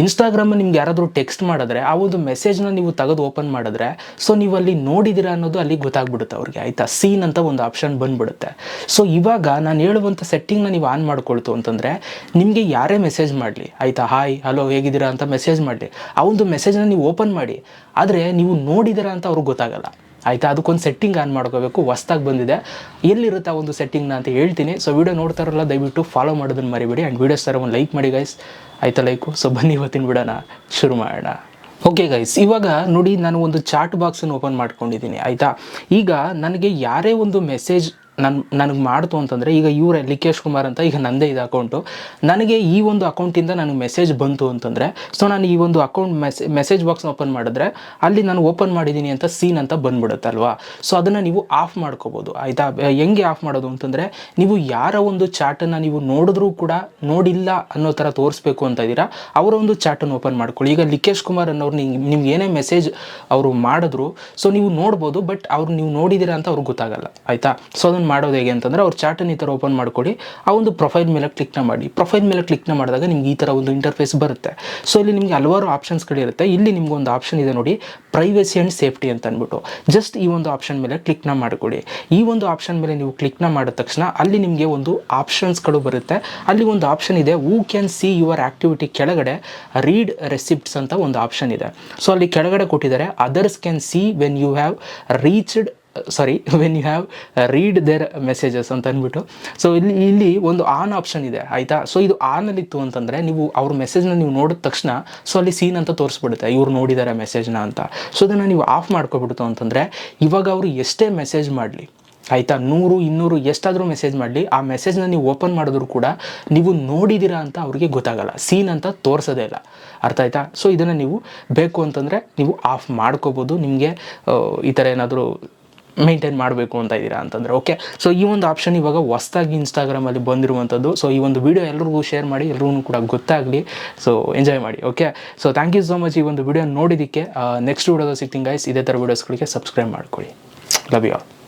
Instagram ನಿಮ್ಗೆ ಯಾರಾದರೂ text ಮಾಡಿದ್ರೆ, ಆ ಒಂದು ಮೆಸೇಜ್ನ ನೀವು ತೆಗೆದು ಓಪನ್ ಮಾಡಿದ್ರೆ ಸೊ ನೀವು ಅಲ್ಲಿ ನೋಡಿದ್ದೀರಾ ಅನ್ನೋದು ಅಲ್ಲಿ ಗೊತ್ತಾಗ್ಬಿಡುತ್ತೆ ಅವ್ರಿಗೆ, ಆಯಿತಾ? ಸೀನ್ ಅಂತ ಒಂದು ಆಪ್ಷನ್ ಬಂದ್ಬಿಡುತ್ತೆ. ಸೊ ಇವಾಗ ನಾನು ಹೇಳುವಂಥ ಸೆಟ್ಟಿಂಗ್ನ ನೀವು ಆನ್ ಮಾಡ್ಕೊಳ್ತು ಅಂತಂದರೆ, ನಿಮಗೆ ಯಾರೇ ಮೆಸೇಜ್ ಮಾಡಲಿ, ಆಯಿತಾ? ಹಾಯ್ ಹಲೋ ಹೇಗಿದ್ದೀರಾ ಅಂತ ಮೆಸೇಜ್ ಮಾಡಲಿ. ಆ ಒಂದು ಮೆಸೇಜ್ನ ನೀವು ಓಪನ್ ಮಾಡಿ, ಆದರೆ ನೀವು ನೋಡಿದ್ದೀರಾ ಅಂತ ಅವ್ರಿಗೆ ಗೊತ್ತಾಗಲ್ಲ. ಆಯಿತಾ? ಅದಕ್ಕೊಂದು ಸೆಟ್ಟಿಂಗ್ ಆನ್ ಮಾಡ್ಕೋಬೇಕು. ಹೊಸ್ದಾಗಿ ಬಂದಿದೆ. ಎಲ್ಲಿರುತ್ತೆ ಆ ಒಂದು ಸೆಟ್ಟಿಂಗ್ನ ಅಂತ ಹೇಳ್ತೀನಿ. ಸೊ ವಿಡಿಯೋ ನೋಡ್ತಾರಲ್ಲ ದಯವಿಟ್ಟು ಫಾಲೋ ಮಾಡೋದನ್ನು ಮರಿಬೇಡಿ. ಆ್ಯಂಡ್ ವೀಡಿಯೋ ಸರ್ ಒಂದು ಲೈಕ್ ಮಾಡಿ ಗೈಸ್ ಆಯ್ತಾ ಲೈಕು ಸೊ ಬನ್ನಿ ಇವತ್ತಿನ ಬಿಡೋಣ. ಶುರು ಮಾಡೋಣ. ಓಕೆ ಗೈಸ್ ಇವಾಗ ನೋಡಿ, ನಾನು ಒಂದು ಚಾಟ್ ಬಾಕ್ಸನ್ನು ಓಪನ್ ಮಾಡ್ಕೊಂಡಿದ್ದೀನಿ. ಆಯಿತಾ? ಈಗ ನನಗೆ ಯಾರೇ ಒಂದು ಮೆಸೇಜ್ ನನ್, ನನಗೆ ಮಾಡ್ತು ಅಂತಂದರೆ ಈಗ ಇವರೇ ಲಿಕೇಶ್ ಕುಮಾರ್ ಅಂತ ಈಗ ನಂದೇ ಇದು ಅಕೌಂಟು ನನಗೆ ಈ ಒಂದು ಅಕೌಂಟಿಂದ ನನಗೆ ಮೆಸೇಜ್ ಬಂತು ಅಂತಂದರೆ ಸೊ ನಾನು ಈ ಒಂದು ಅಕೌಂಟ್ ಮೆಸೇ ಮೆಸೇಜ್ ಬಾಕ್ಸ್ನ ಓಪನ್ ಮಾಡಿದ್ರೆ ಅಲ್ಲಿ ನಾನು ಓಪನ್ ಮಾಡಿದ್ದೀನಿ ಅಂತ ಸೀನ್ ಅಂತ ಬಂದ್ಬಿಡುತ್ತಲ್ವಾ ಸೊ ಅದನ್ನು ನೀವು ಆಫ್ ಮಾಡ್ಕೋಬೋದು. ಆಯಿತಾ? ಹೆಂಗೆ ಆಫ್ ಮಾಡೋದು ಅಂತಂದರೆ, ನೀವು ಯಾರ ಒಂದು ಚಾಟನ್ನು ನೀವು ನೋಡಿದ್ರೂ ಕೂಡ ನೋಡಿಲ್ಲ ಅನ್ನೋ ಥರ ತೋರಿಸ್ಬೇಕು ಅಂತ ಇದ್ದೀರಾ? ಅವರ ಒಂದು ಚಾಟನ್ನು ಓಪನ್ ಮಾಡ್ಕೊಳ್ಳಿ. ಈಗ ಲಿಕೇಶ್ ಕುಮಾರ್ ಅನ್ನೋರು ನಿಮ್ಗೆ ಏನೇ ಮೆಸೇಜ್ ಅವರು ಮಾಡಿದ್ರು ಸೊ ನೀವು ನೋಡ್ಬೋದು ಬಟ್ ಅವ್ರು ನೀವು ನೋಡಿದ್ದೀರಾ ಅಂತ ಅವ್ರಿಗೆ ಗೊತ್ತಾಗಲ್ಲ. ಆಯಿತಾ? ಸೊ ಅದನ್ನು ಮಾಡೋದು ಹೇಗೆ ಅಂತಂದರೆ ಅವ್ರ ಚಾಟನ್ನ ಈ ಥರ ಓಪನ್ ಮಾಡಿಕೊಡಿ. ಆ ಒಂದು ಪ್ರೊಫೈಲ್ ಮೇಲೆ ಕ್ಲಿಕ್ನ ಮಾಡಿ. ಪ್ರೊಫೈಲ್ ಮೇಲೆ ಕ್ಲಿಕ್ನ ಮಾಡಿದಾಗ ನಿಮ್ಗೆ ಈ ಥರ ಒಂದು ಇಂಟರ್ಫೇಸ್ ಬರುತ್ತೆ. ಸೊ ಇಲ್ಲಿ ನಿಮಗೆ ಹಲವಾರು ಆಪ್ಷನ್ಸ್ಗಳಿರುತ್ತೆ ಇಲ್ಲಿ ನಿಮ್ಗೆ ಒಂದು ಆಪ್ಷನ್ ಇದೆ ನೋಡಿ ಪ್ರೈವೇಸಿ ಆ್ಯಂಡ್ ಸೇಫ್ಟಿ ಅಂತ ಅಂದ್ಬಿಟ್ಟು. ಜಸ್ಟ್ ಈ ಒಂದು ಆಪ್ಷನ್ ಮೇಲೆ ಕ್ಲಿಕ್ನ ಮಾಡಿಕೊಡಿ. ಈ ಒಂದು ಆಪ್ಷನ್ ಮೇಲೆ ನೀವು ಕ್ಲಿಕ್ನ ಮಾಡಿದ ತಕ್ಷಣ ಅಲ್ಲಿ ನಿಮಗೆ ಒಂದು ಆಪ್ಷನ್ಸ್ಗಳು ಬರುತ್ತೆ. ಅಲ್ಲಿ ಒಂದು ಆಪ್ಷನ್ ಇದೆ who can see your activity ಕೆಳಗಡೆ ರೀಡ್ ರೆಸಿಪ್ಟ್ಸ್ ಅಂತ ಒಂದು ಆಪ್ಷನ್ ಇದೆ. ಸೊ ಅಲ್ಲಿ ಕೆಳಗಡೆ ಕೊಟ್ಟಿದ್ದಾರೆ others can see when you have reached sorry when you have read their messages ಅಂತ ಅಂದ್ಬಿಟ್ಟು. ಸೊ ಇಲ್ಲಿ ಇಲ್ಲಿ ಒಂದು ಆನ್ ಆಪ್ಷನ್ ಇದೆ, ಆಯಿತಾ? ಸೊ ಇದು ಆನಲ್ಲಿತ್ತು ಅಂತಂದರೆ ನೀವು ಅವ್ರ ಮೆಸೇಜ್ನ ನೀವು ನೋಡಿದ ತಕ್ಷಣ ಸೊ ಅಲ್ಲಿ ಸೀನ್ ಅಂತ ತೋರಿಸ್ಬಿಡುತ್ತೆ, ಇವ್ರು ನೋಡಿದ್ದಾರೆ ಮೆಸೇಜ್ನ ಅಂತ. ಸೊ ಅದನ್ನು ನೀವು ಆಫ್ ಮಾಡ್ಕೊಬಿಡ್ತು ಅಂತಂದರೆ, ಇವಾಗ ಅವರು ಎಷ್ಟೇ ಮೆಸೇಜ್ ಮಾಡಲಿ, ಆಯಿತಾ? ನೂರು, ಇನ್ನೂರು, ಎಷ್ಟಾದರೂ ಮೆಸೇಜ್ ಮಾಡಲಿ, ಆ ಮೆಸೇಜ್ನ ನೀವು ಓಪನ್ ಮಾಡಿದ್ರು ಕೂಡ ನೀವು ನೋಡಿದ್ದೀರಾ ಅಂತ ಅವ್ರಿಗೆ ಗೊತ್ತಾಗಲ್ಲ. ಸೀನ್ ಅಂತ ತೋರಿಸೋದೇ ಇಲ್ಲ. ಅರ್ಥ ಆಯ್ತಾ? ಸೊ ಇದನ್ನು ನೀವು ಬೇಕು ಅಂತಂದರೆ ನೀವು ಆಫ್ ಮಾಡ್ಕೋಬೋದು. ನಿಮಗೆ ಈ ಥರ ಏನಾದರೂ ಮೇಂಟೈನ್ ಮಾಡಬೇಕು ಅಂತ ಇದ್ದೀರಾ ಅಂತಂದರೆ ಓಕೆ ಸೊ ಈ ಒಂದು ಆಪ್ಷನ್ ಇವಾಗ ಹೊಸ್ದಾಗಿ ಇನ್ಸ್ಟಾಗ್ರಾಮಲ್ಲಿ ಬಂದಿರುವಂಥದ್ದು. ಸೊ ಈ ಒಂದು ವಿಡಿಯೋ ಎಲ್ಲರಿಗೂ ಶೇರ್ ಮಾಡಿ ಎಲ್ಲರೂ ಕೂಡ ಗೊತ್ತಾಗಲಿ. ಸೊ ಎಂಜಾಯ್ ಮಾಡಿ okay so thank you so much ಈ ಒಂದು ವಿಡಿಯೋ ನೋಡಿದ್ದಕ್ಕೆ. ನೆಕ್ಸ್ಟ್ ವಿಡಿಯೋದ ಸಿಗ್ತೀನಿ ಗೈಸ್ ಇದೇ ಥರ ವೀಡಿಯೋಸ್ಗಳಿಗೆ ಸಬ್ಸ್ಕ್ರೈಬ್ ಮಾಡ್ಕೊಳ್ಳಿ. Love you all